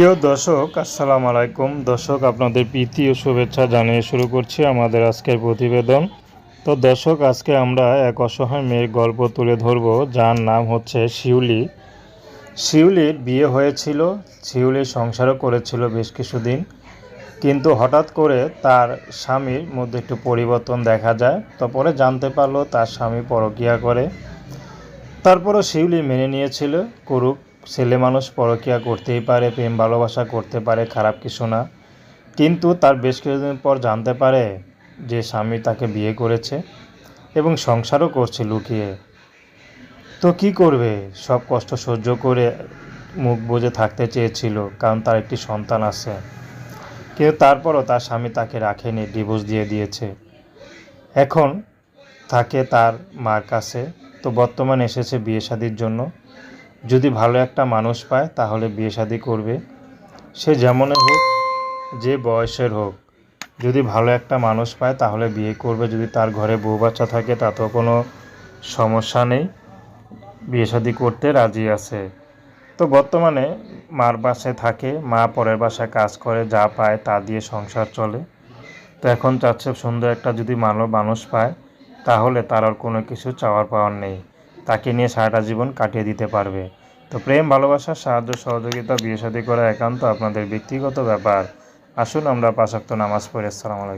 প্রিয় দর্শক, আসসালাম আলাইকুম। দর্শক, আপনাদের প্রীতি ও শুভেচ্ছা জানিয়ে শুরু করছি আমাদের আজকের প্রতিবেদন। তো দর্শক, আজকে আমরা এক অসহায় মেয়ের গল্প তুলে ধরব, যার নাম হচ্ছে শিউলি। শিউলির বিয়ে হয়েছিল, শিউলি সংসারও করেছিল বেশ কিছুদিন। কিন্তু হঠাৎ করে তার স্বামীর মধ্যে একটু পরিবর্তন দেখা যায়। তারপরে জানতে পারল তার স্বামী পরকিয়া করে। তারপরও শিউলি মেনে নিয়েছিল, করুক ছেলে মানুষ পরকিয়া করতেই পারে, প্রেম ভালোবাসা করতে পারে, খারাপ কিছু না। কিন্তু তার বেশ কিছুদিন পর জানতে পারে যে স্বামী তাকে বিয়ে করেছে এবং সংসারও করছে লুকিয়ে। তো কি করবে? সব কষ্ট সহ্য করে মুখ বুজে থাকতে চেয়েছিল, কারণ তার একটি সন্তান আছে। কিন্তু তারপরও তার স্বামী তাকে রাখেনি, ডিভোর্স দিয়ে দিয়েছে। এখন থাকে তার মার কাছে, তো বর্তমানে এসেছে বিয়ে শাদির জন্য। যদি ভালো একটা মানুষ পায়, তাহলে বিয়ে শাদি করবে। সে যেমনই হোক, যে বয়সের হোক, যদি ভালো একটা মানুষ পায়, তাহলে বিয়ে করবে। যদি তার ঘরে বউ বাচ্চা থাকে, তাতেও কোনো সমস্যা নেই। বিয়ে শাদি করতে রাজি আছে। তো বর্তমানে মার বাসায় থাকে, মা পরের বাসায় কাজ করে, যা পায় তা দিয়ে সংসার চলে। তো এখন চাচ্ছে সুন্দর একটা যদি মানব মানুষ পায়, তাহলে তার আর কোনো কিছু চাওয়ার পাওয়ার নেই। তাকে নিয়ে সারাটা জীবন কাটিয়ে দিতে পারবে। তো প্রেম, ভালোবাসা, সাহায্য, সহযোগিতা, বিয়ে শাদী করা একান্ত আপনাদের ব্যক্তিগত ব্যাপার। আসুন আমরা পাশাক্ত নামাজ পড়ে। আসসালামু আলাইকুম।